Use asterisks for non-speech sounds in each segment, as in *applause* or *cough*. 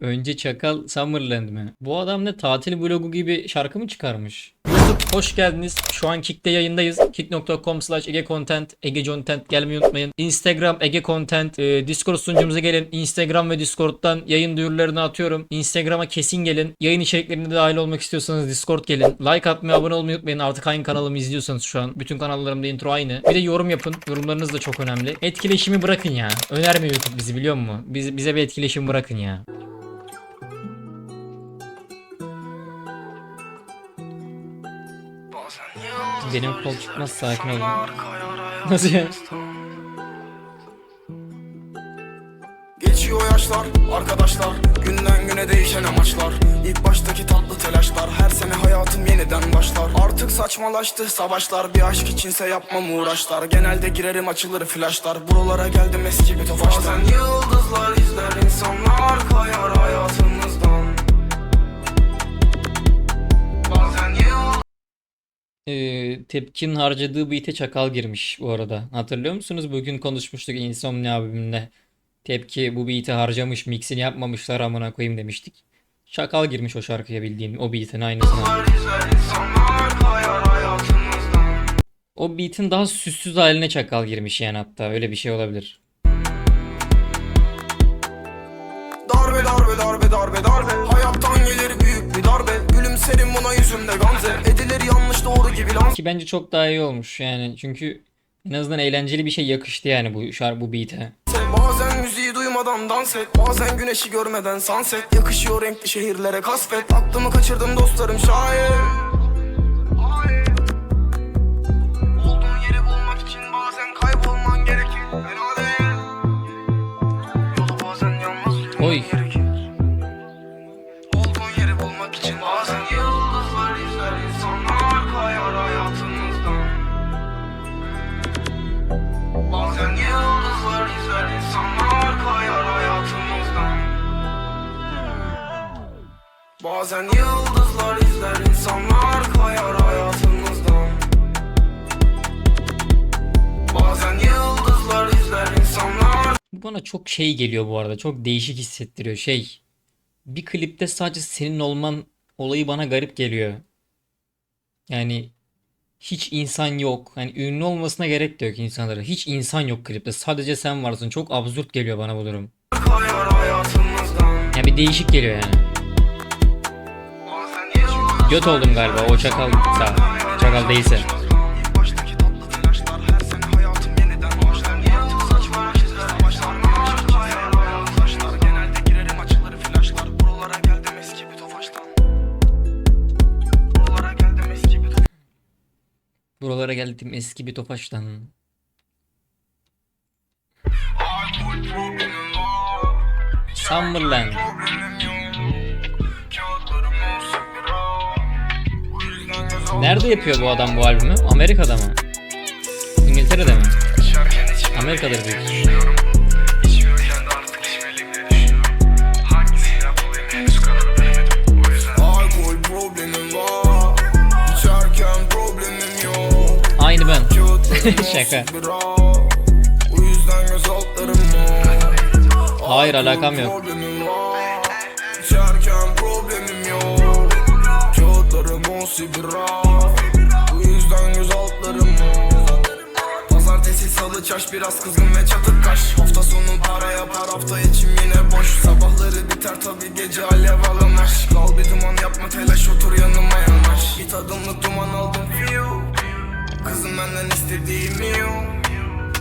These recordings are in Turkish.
Önce Çakal Summerland mi? Bu adam ne tatil vlogu gibi şarkı mı çıkarmış? YouTube hoş geldiniz. Şu an Kick'te yayındayız. Kick.com slash Ege Content, Ege Content gelmeyi unutmayın. Instagram Ege Content, e, Discord sunucumuza gelin. Instagram ve Discord'dan yayın duyurularını atıyorum. Instagram'a kesin gelin. Yayın içeriklerine de dahil olmak istiyorsanız Discord gelin. Like atmayı, abone olmayı unutmayın. Artık hangi kanalımı izliyorsanız şu an. Bütün kanallarımda intro aynı. Bir de yorum yapın. Yorumlarınız da çok önemli. Etkileşimi bırakın ya. Önermiyor YouTube bizi biliyor musun? Biz, bize bir etkileşim bırakın ya. Benim kol çıkmaz sakin olun. Nasıl ya? Geçiyor yaşlar, arkadaşlar. Günden güne değişen amaçlar. İlk baştaki tatlı telaşlar. Her sene hayatım yeniden başlar. Artık saçmalaştı savaşlar. Bir aşk içinse yapmam uğraşlar. Genelde girerim açılır flaşlar. Buralara geldim eski bir tofaştan Bazen yıldızlar izler insanlar Kayar hayatımızdan Ee, Tepkin harcadığı beat'e çakal girmiş bu arada. Hatırlıyor musunuz? Bugün konuşmuştuk Insomnia abimle. Tepki bu beat'i harcamış, mixini yapmamışlar amına koyayım demiştik. Çakal girmiş o şarkıya bildiğin o beat'in hayatımızdan O beat'in daha süssüz haline çakal girmiş yani hatta öyle bir şey olabilir. Darbe darbe darbe darbe darbe Hayattan gelir büyük bir darbe Gülümserim buna yüzümde gamze doğru gibi lanse Ki bence çok daha iyi olmuş yani. Çünkü en azından eğlenceli bir şey yakıştı yani bu şarkı bu beat'e. Bazen müziği duymadan dans et. Bazen güneşi görmeden sunset. Yakışıyor renkli şehirlere kasvet. Aklımı kaçırdım dostlarım şayet Olduğun yeri bulmak için bazen kaybolman gerekir. Fena değil Yolu bazen yalnız yürümen Oy. Bazen yıldızlar izler insanlar kayar hayatımızdan Bazen yıldızlar izler insanlar Bu bana çok şey geliyor bu arada. Çok değişik hissettiriyor. Şey. Bir klipte sadece senin olman olayı bana garip geliyor. Yani hiç insan yok. Hani ünlü olmasına gerek de yok insanlara. Hiç insan yok klipte. Sadece sen varsın. Çok absürt geliyor bana bu durum. hayatımızdan Yani bir değişik geliyor yani. Göt oldum galiba. O çakal da. Çakal değilse. İlk baştaki tatlı telaşlar her sene Nerede yapıyor bu adam bu albümü? Amerika'da mı? İngiltere'de mi? Amerika'dır büyük ihtimalle. düşünüyorum. İçmiyorken de artık içmeliyim *laughs* Çarş biraz kızgın ve çatık kaş. Hafta sonu para yapar hafta içim yine boş. Sabahları biter tabi gece alev alan aşk. Al bir duman yapma telaş otur yanıma yanaş. Bir tadımlık duman aldım Kızım benden istediğimi yok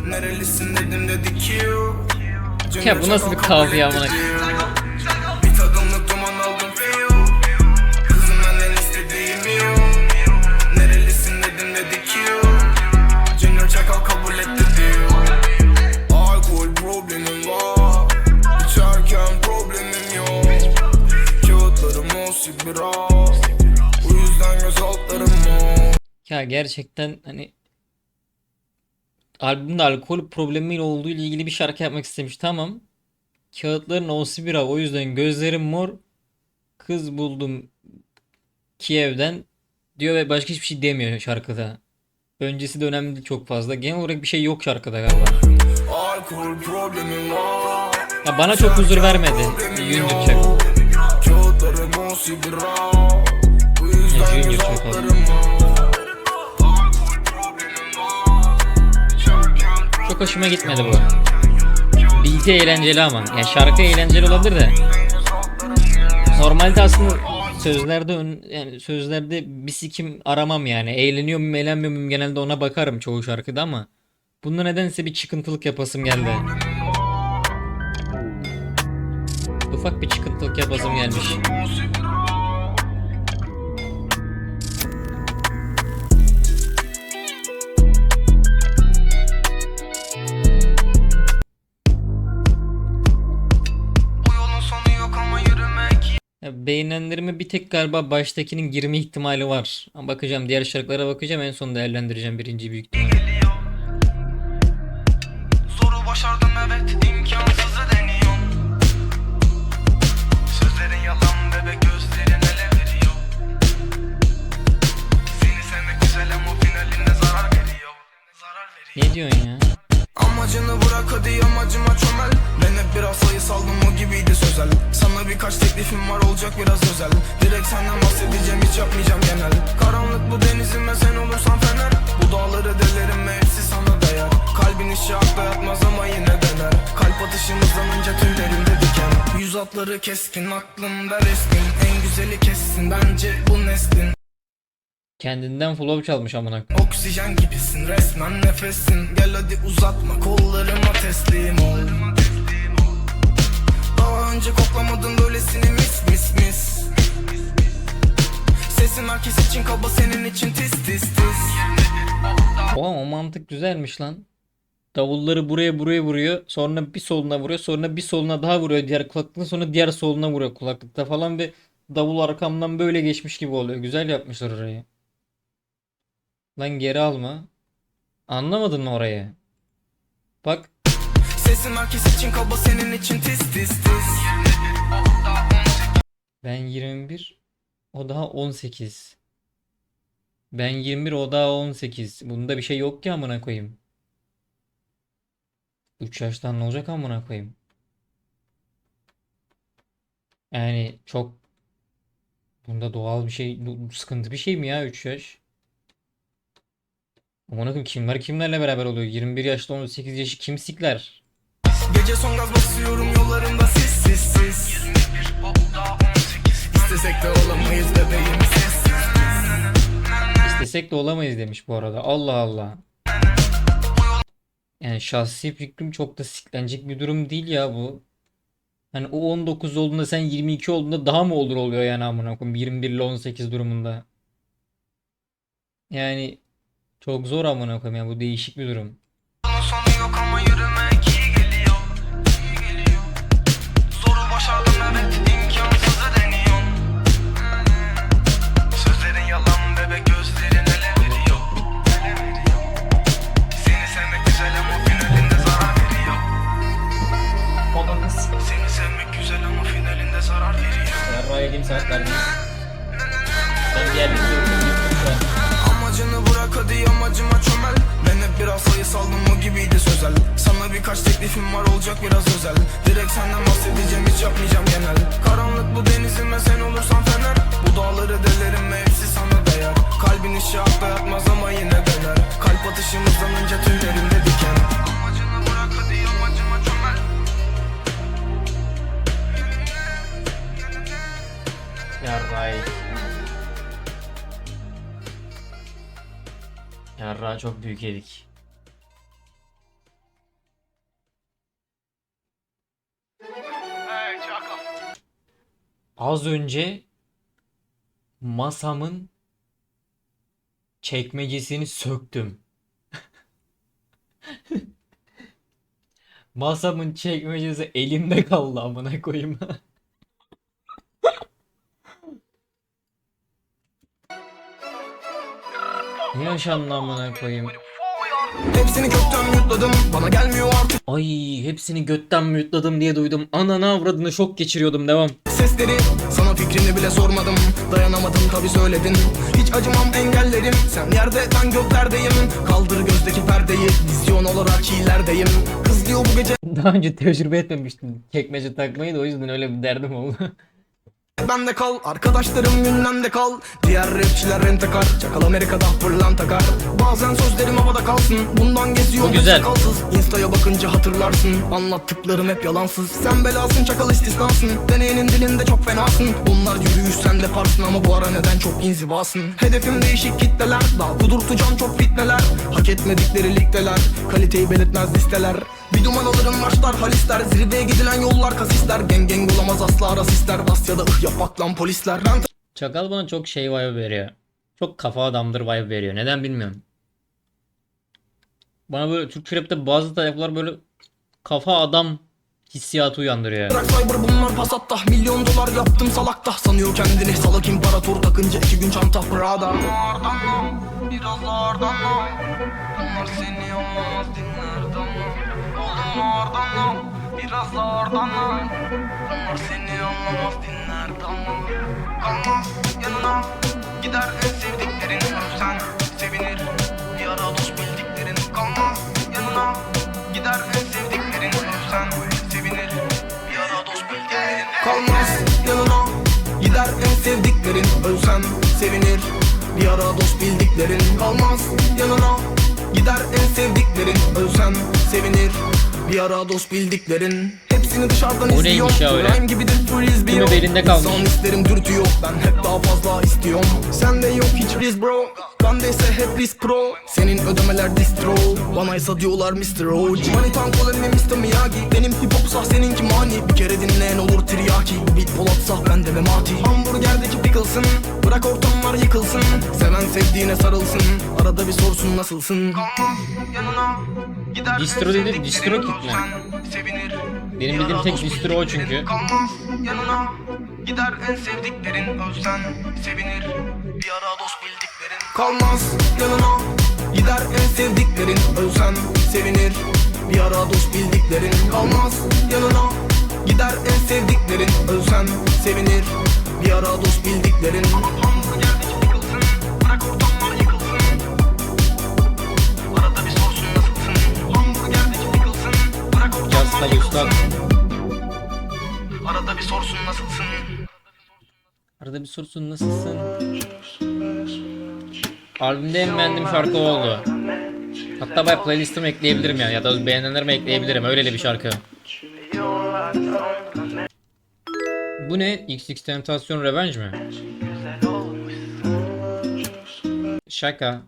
Nerelisin dedim dedi ki yok Ya bu nasıl bir kahve amına- Bir gerçekten hani albümde alkol problemiyle olduğu ile ilgili bir şarkı yapmak istemiş. Tamam. Kağıtların olsun bira o yüzden gözlerim mor. Kız buldum Kiev'den diyor ve başka hiçbir şey demiyor şarkıda. Öncesi de önemli çok fazla. Genel olarak bir şey yok şarkıda galiba. Ya bana çok huzur vermedi. Junior Çak. Kağıtlarım o Çok hoşuma gitmedi bu. Beat'i eğlenceli ama. Ya şarkı eğlenceli olabilir de. Normalde aslında sözlerde ön, yani sözlerde bir sikim aramam yani. Eğleniyor muyum, eğlenmiyor muyum genelde ona bakarım çoğu şarkıda ama bunda nedense bir çıkıntılık yapasım geldi. Ufak bir çıkıntılık yapasım gelmiş. Beğenenlerime bir tek galiba baştakinin girme ihtimali var. Ama bakacağım diğer şarkılara bakacağım en son değerlendireceğim birinci büyük ihtimalle. Aklımda resmin. En güzeli kessin bence bu neslin. Kendinden flow çalmış amına. Oksijen gibisin resmen nefesin. Gel hadi uzatma kollarıma teslim ol. Daha önce koklamadım böylesini mis mis mis. Sesim herkes için kaba senin için tis tis tis. Oha o mantık güzelmiş lan. Davulları buraya buraya vuruyor. Sonra bir soluna vuruyor. Sonra bir soluna daha vuruyor diğer kulaklıkta. Sonra diğer soluna vuruyor kulaklıkta falan ve davul arkamdan böyle geçmiş gibi oluyor. Güzel yapmışlar orayı. Lan geri alma. Anlamadın mı orayı? Bak Sesim herkes için kaba senin için tis tis tis ben 21 o daha 18. Ben 21 o daha 18. Bunda bir şey yok ki amına koyayım. 3 yaştan ne olacak amına koyayım? Yani çok bunda doğal bir şey, sıkıntı bir şey mi ya 3 yaş? Amına koyayım kimler kimlerle beraber oluyor? 21 yaşta 18 yaşı kim sikler? Gece son gaz basıyorum yollarında sis sis sis İstesek de olamayız bebeğim sessiz İstesek de olamayız demiş bu arada. Allah Allah. Yani şahsi fikrim çok da siklenecek bir durum değil ya bu. Hani o 19 olduğunda sen 22 olduğunda daha mı olur oluyor yani amına koyayım 21 ile 18 durumunda. Yani çok zor amına koyayım yani bu değişik bir durum. An. Amacını bırak hadi amacıma çömel. Ben hep biraz sayı saldım o gibiydi sözel. Sana birkaç teklifim var olacak biraz özel. Direkt senden bahsedeceğim hiç yapmayacağım genel. Karanlık bu denizime sen olursan fener. Bu dağları delerim ve hepsi sana değer. Kalbin işi akla yatmaz ama yine döner. Kalp atışımızdan önce tüylerimde diken Yarrağı Yarrağı çok büyük yedik. Az önce masamın çekmecesini söktüm. *laughs* Masamın çekmecesi elimde kaldı amına koyayım. *laughs* Yaşandı amına koyayım? Hepsini kökten yutladım Bana gelmiyor artık Ay hepsini götten mütladım diye duydum. Ananı avradını şok geçiriyordum devam. sesleri Sana fikrini bile sormadım Dayanamadım tabi söyledin Hiç acımam engellerim Sen yerde ben göklerdeyim Kaldır gözdeki perdeyi Vizyon olarak iyilerdeyim Kız diyor bu gece Daha önce tecrübe etmemiştim çekmece takmayı da o yüzden öyle bir derdim oldu. *laughs* Bende kal Arkadaşlarım gündemde kal. Diğer rapçiler rente kar Çakal Amerika'da pırlanta kar Bazen sözlerim havada kalsın Bundan geziyor Bu güzel. sakalsız Insta'ya bakınca hatırlarsın Anlattıklarım hep yalansız. Sen belasın çakal istisnasın. Deneyenin dilinde çok fenasın. Bunlar yürüyüş sen de parsın Ama bu ara neden çok inzivasın? Hedefim değişik kitleler Daha kudurtacağım çok fitneler. Hak etmedikleri ligdeler Kaliteyi belirtmez listeler bir duman alırım başlar halisler Zirveye gidilen yollar kasisler Geng geng olamaz asla rasistler. Asya'da ıh yapak lan polisler. Ben Çakal bana çok şey vibe veriyor. Çok kafa adamdır vibe veriyor. Neden bilmiyorum. Bana böyle Türk rapte bazı tayfalar böyle kafa adam hissiyatı uyandırıyor. Bırak cyber bunlar pasatta Milyon dolar yaptım salakta. Sanıyor kendini. Salak imparator Takınca iki gün çanta Prada. Biraz ağırdan Onlar seni olmaz damla Oğlum ağırdan Biraz ağırdan Onlar seni anlamaz dinler damla Kalmaz yanına Gider en sevdiklerin Sen sevinir Bir ara dost bildiklerin. Kalmaz yanına Gider en sevdiklerin Sen sevinir Bir ara dost bildiklerin. Kalmaz yanına Gider en sevdiklerin Ölsen sevinir Bir ara dost bildiklerin. Kalmaz yanına Gider en sevdiklerin Ölsen sevinir Bir ara dost bildiklerin Hepsini dışarıdan O izliyorum neymiş ya öyle? Gibidir frisbee Kimi yok. belinde kalmış. İnsan isterim dürtüyor Ben hep daha fazla istiyorum. Sende yok hiç. Risk bro. Bendeyse hep risk pro. Senin ödemeler distro. Banaysa diyorlar Mr. OG Manitan kolemi Mr. Miyagi. Benim hip hopsa seninki mani. Bir kere dinleyen olur tiryaki Beat Polatsa ben de Memati Hamburgerdeki pickles'ın. Bırak ortamlar yıkılsın. Seven sevdiğine sarılsın. Arada bir sorsun nasılsın? Yanına Gider Distro dedi, distro kit mi? Sevinir. Benim bildiğim tek distro o çünkü. Kalmaz yanına Gider en sevdiklerin ölsen sevinir. Bir ara dost bildiklerin Kalmaz yanına Gider en sevdiklerin ölsen sevinir. Bir ara dost bildiklerin Kalmaz yanına Gider en sevdiklerin ölsen sevinir. Bir ara dost bildiklerin Hamburgerdeki Tabi üstad. Arada bir sorsun nasılsın Arada bir sorsun nasılsın? Albümde en beğendiğim şarkı oldu. Hatta ben playlistime ekleyebilirim yani ya da beğenenlerime ekleyebilirim. Öyle bir şarkı. Bu ne? XX Tentasyon Revenge mi? Şaka.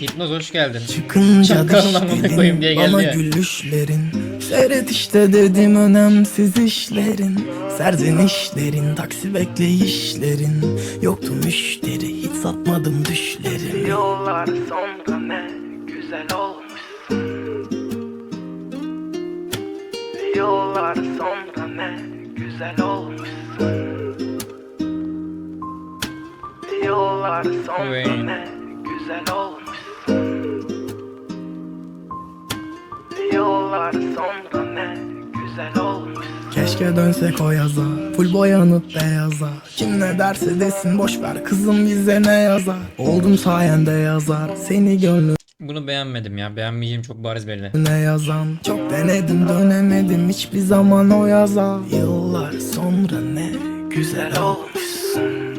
Hipnoz hoş geldin. Çıkınca Şakanın amına koyayım diye dişlerin, geldi bana ya. gülüşlerin Seyret işte dedim önemsiz işlerin. Serzenişlerin, taksi bekleyişlerin. Yoktu müşteri, hiç satmadım düşlerin. Yollar sonra ne güzel olmuşsun Yollar sonra ne güzel olmuşsun Yollar sonra Evet. ne güzel olmuşsun Yollar sonra ne güzel olmuşsun Keşke dönsek o yaza Full boyanıp beyaza. Kim ne derse desin boş ver Kızım bize ne yazar. Oldum sayende yazar Seni gönlüne Bunu beğenmedim ya. Beğenmeyeceğim çok bariz belli. yazan. Çok denedim dönemedim Hiçbir zaman o yaza. Yıllar sonra ne güzel olmuşsun.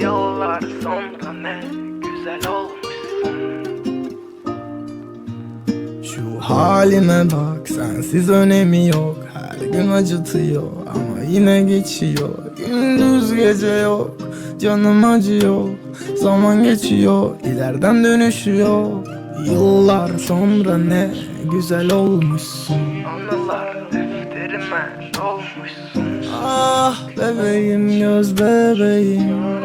Yollar sonra ne güzel olmuşsun Şu halime bak sensiz önemi yok. Her gün acıtıyor ama yine geçiyor. Gündüz gece yok canım acıyor. Zaman geçiyor ileriden dönüşüyor. Yıllar sonra ne güzel olmuşsun. Anılar defterime dolmuşsun. Ah bebeğim göz bebeğim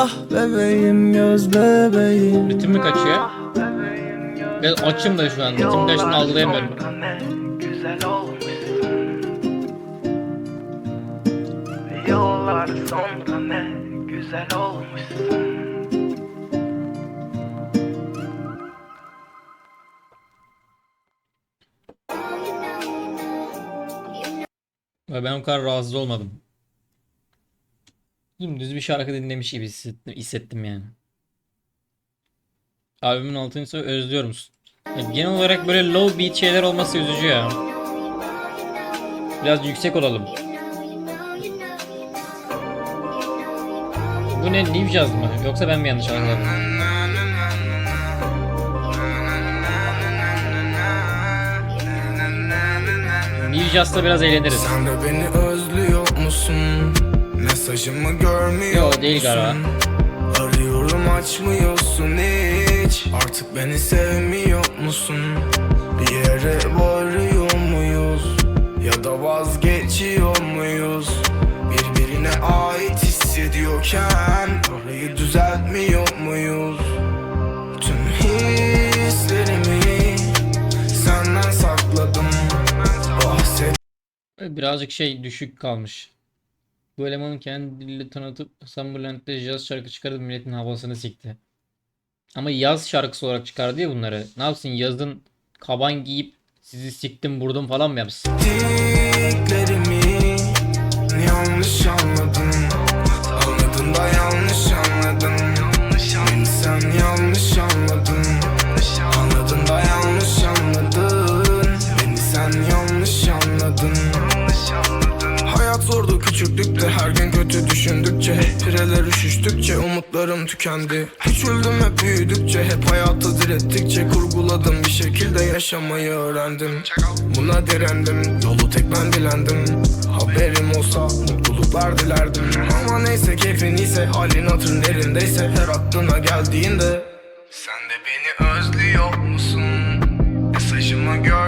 Ah bebeğim göz bebeğim Ritim mi kaçıyor? Biraz açım da şu an. Ritim kaçtığını algılayamıyorum. Yollar sonra ne güzel güzel olmuşsun Ve ben o kadar rahatsız olmadım. Dümdüz bir şarkı dinlemiş gibi hissettim, hissettim yani. Abimin altını özlüyorum. Ya genel olarak böyle low beat şeyler olması üzücü ya. Biraz yüksek olalım. Bu ne New Jazz mı? Yoksa ben mi yanlış anladım? New Jazz'da biraz eğleniriz. Sen de beni özlüyor musun? Mesajımı görmüyor Yo, değil galiba. Arıyorum açmıyorsun hiç Artık beni sevmiyor musun? Bir yere varıyor muyuz? Ya da vazgeçiyor muyuz? Birbirine ait hissediyorken Orayı düzeltmiyor muyuz? Tüm hislerimi senden sakladım Bahset Birazcık şey düşük kalmış. Bu elemanı kendi diliyle tanıtıp Summerland'de yaz şarkı çıkarıp milletin havasını sikti. Ama yaz şarkısı olarak çıkardı ya bunları. Ne yapsın yazın kaban giyip sizi siktim vurdum falan mı yapsın? Diklerimi zordu küçüklükte her gün kötü düşündükçe pireler üşüştükçe umutlarım tükendi. Küçüldüm hep büyüdükçe hep hayatı direttikçe Kurguladım bir şekilde yaşamayı öğrendim. Buna direndim yolu tek ben dilendim Haberim olsa mutluluklar dilerdim. Ama neyse keyfin ise halin hatırın yerindeyse Her aklına geldiğinde Sen de beni özlüyor musun? Mesajımı görmüyor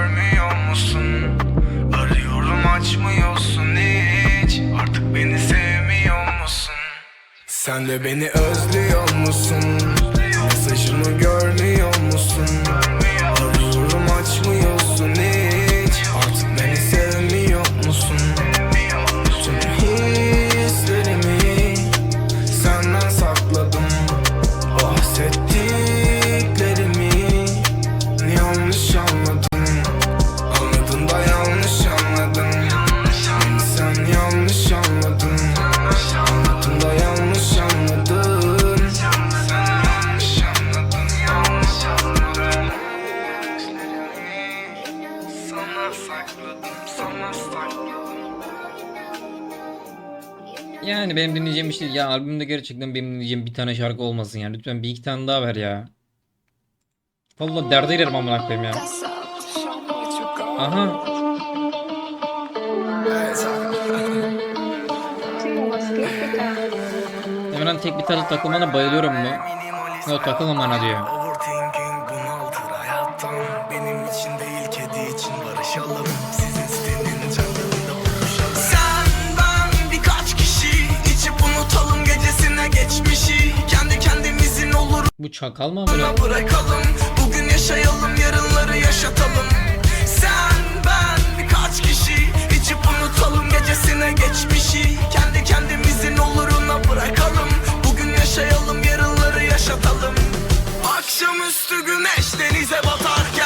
Sen de beni özlüyor musun? Mesajımı görmüyor dinleyeceğim bir şey ya albümde gerçekten benim dinleyeceğim bir tane şarkı olmasın yani lütfen bir iki tane daha ver ya. Vallahi derde girerim amına koyayım ya. Aha. Emran tek bir tarzı takılmana bayılıyorum mu? Yok takılmamana diyor. Overthinking Benim için değil kedi için barışalım Bu çakal mı amına? bırakalım Bugün yaşayalım yarınları yaşatalım. Sen ben birkaç kişi içip unutalım gecesine geçmişi. Kendi kendimizin oluruna bırakalım Bugün yaşayalım yarınları yaşatalım. Akşamüstü güneş denize batarken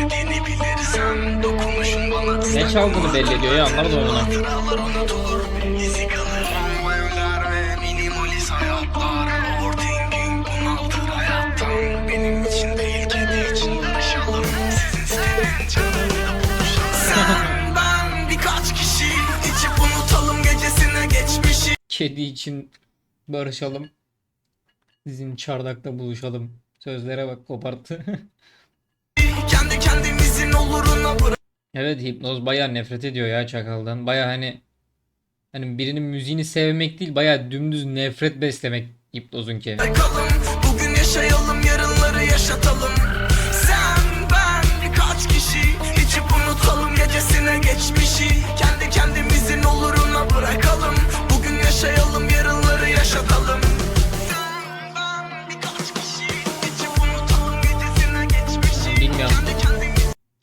istediğini bilirsen Dokunuşun bana Ne çaldığını belli ediyor ya anlamadım onu. Hatıralar unutulur izi kalır Bomba evler ve minimalist hayatlar Overthinking bunaltır hayattan Benim için değil kedi için barışalım Sizin çadırında buluşalım Sen *laughs* ben birkaç kişi içip unutalım gecesine geçmişi Kedi için barışalım. Sizin çardakta buluşalım. Sözlere bak koparttı. *laughs* Kendi kendimizin oluruna bırak Evet hipnoz baya nefret ediyor ya çakaldan. Baya hani hani birinin müziğini sevmek değil baya dümdüz nefret beslemek hipnozunki. Bakalım bugün yaşayalım yarınları yaşatalım Sen ben birkaç kişi içip gecesine geçmişi Kendi kendimizin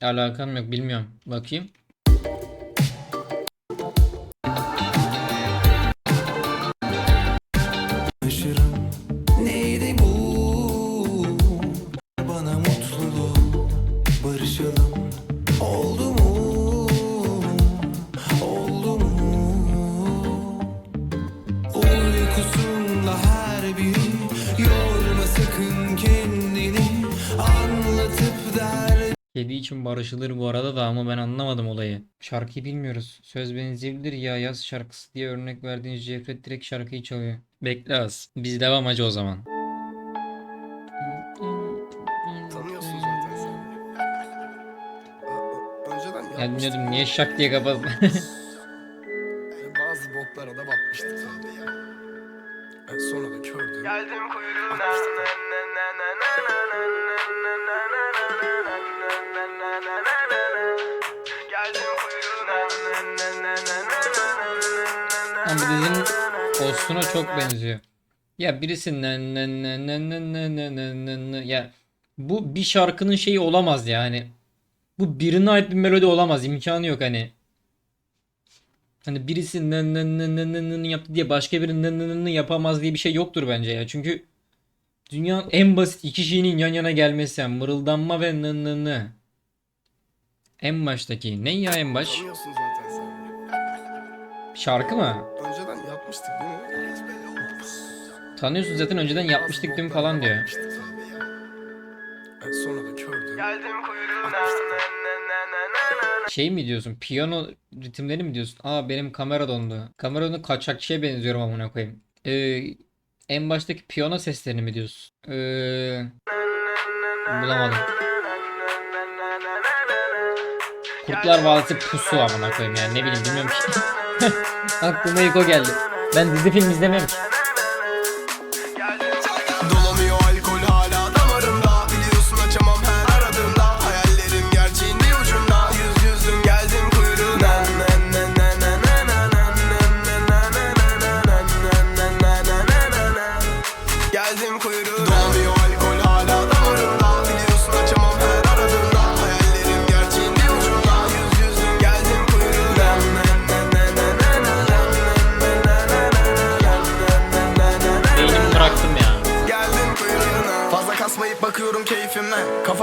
Alakam yok bilmiyorum. Bakayım. İçin barışılır bu arada da ama ben anlamadım olayı. Şarkıyı bilmiyoruz. Söz benzeyebilir ya yaz şarkısı diye örnek verdiğiniz Cevdet direkt şarkıyı çalıyor. Bekle az. Biz devam hacı o zaman. Tanıyorsun zaten sen. Önceden Ya yapmıştık. dedim niye şak diye kapattın? *laughs* çok benziyor. Ya birisinden ne ne ne ne ne ne ne ne ne ya bu bir şarkının şeyi olamaz yani. Bu birine ait bir melodi olamaz. imkanı yok hani. Hani birisi ne ne ne ne ne ne yaptı diye başka biri ne ne ne ne yapamaz diye bir şey yoktur bence ya. Çünkü dünyanın en basit iki şeyinin yan yana gelmesi yani mırıldanma ve ne ne ne. En baştaki ne ya en baş? Tanıyorsun zaten sen. Şarkı mı? Önceden yapmıştık değil mi? Tanıyorsun zaten önceden yapmıştık değil mi falan diyor. Geldim kuyruğuna Şey mi diyorsun? Piyano ritimleri mi diyorsun? Aa benim kamera dondu. Kamera dondu kaçakçıya benziyorum amına koyayım. Ee, en baştaki piyano seslerini mi diyorsun? Ee, bulamadım. Kurtlar Vadisi pusu amına koyayım yani ne bileyim bilmiyorum ki. *laughs* Aklıma ilk o geldi. Ben dizi film izlemem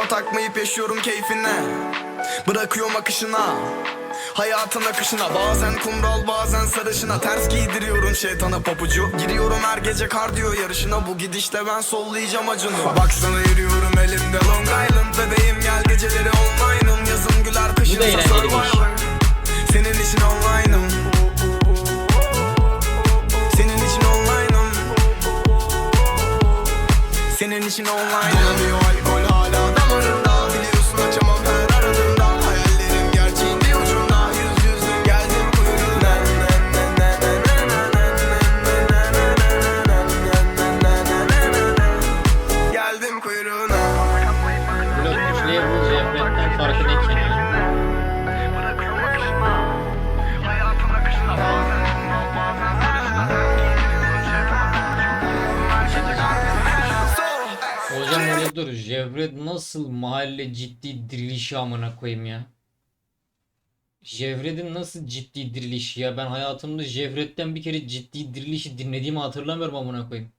Kafa takmayıp yaşıyorum keyfine. Bırakıyorum akışına. Hayatın akışına. Bazen kumral bazen sarışına. Ters giydiriyorum şeytana papucu. Giriyorum her gece kardiyo yarışına. Bu gidişle ben sollayacağım acını. Baksana yürüyorum elimde. Long Island Bebeğim gel geceleri online'ım. Yazın güler kışın survivor Senin için online'ım. Senin için online'ım. Senin için online Dolamıyor dirilişi amına koyayım ya. Jevret'in nasıl ciddi dirilişi ya? Ben hayatımda Jevret'ten bir kere ciddi dirilişi dinlediğimi hatırlamıyorum amına koyayım.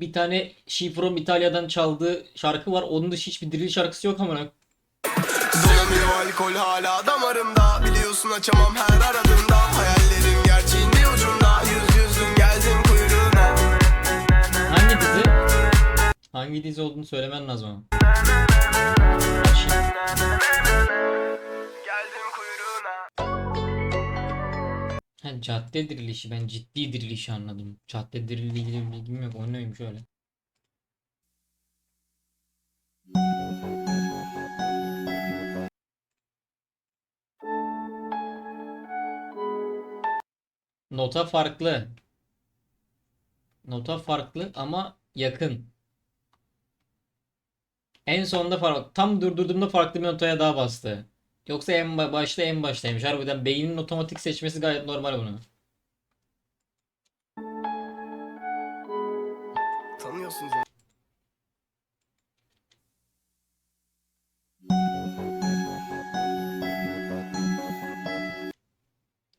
Bir tane She From İtalya'dan çaldığı şarkı var. Onun dışı hiçbir diriliş şarkısı yok amına. Dolamıyor alkol hala damarımda Biliyorsun açamam her aradığımda Hayallerim Hangi dizi olduğunu söylemen lazım ama. Ha, cadde dirilişi. Ben ciddi dirilişi anladım. Cadde dirilişi bir bilgim yok. Oynayayım şöyle. Nota farklı. Nota farklı ama yakın. En sonunda fark, tam durdurduğumda farklı bir notaya daha bastı. Yoksa en başta en baştaymış. Harbiden beynin otomatik seçmesi gayet normal bunu. Tanıyorsunuz.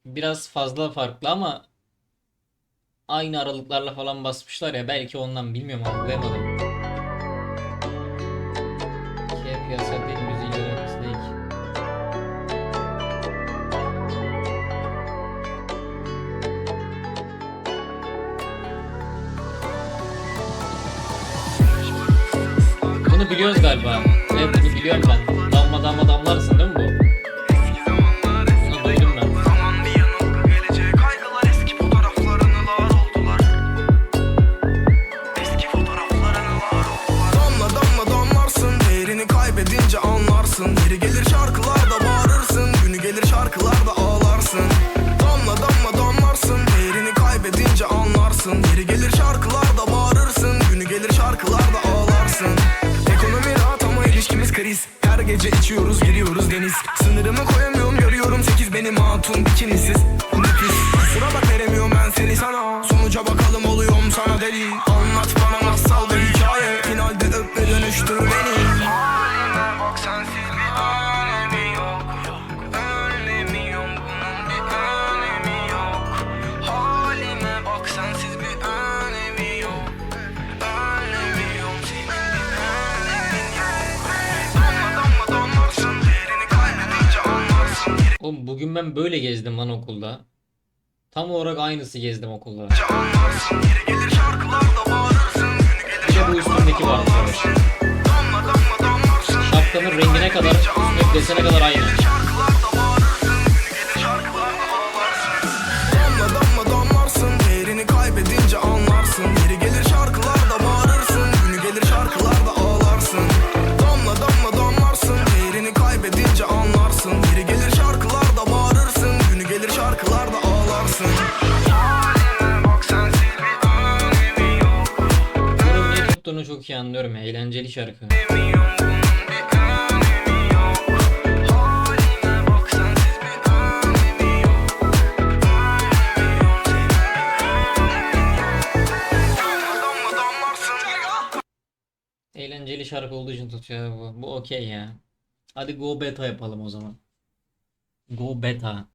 Biraz fazla farklı ama aynı aralıklarla falan basmışlar ya belki ondan bilmiyorum algılayamadım. içiyoruz ben böyle gezdim lan okulda. Tam olarak aynısı gezdim okulda. Bir bu üstündeki var. Şapkanın rengine kadar, üstündeki desene kadar aynı. bunu çok iyi anlıyorum. Eğlenceli şarkı. Eğlenceli şarkı olduğu için tutuyor bu. Bu okey ya. Hadi go beta yapalım o zaman. Go beta.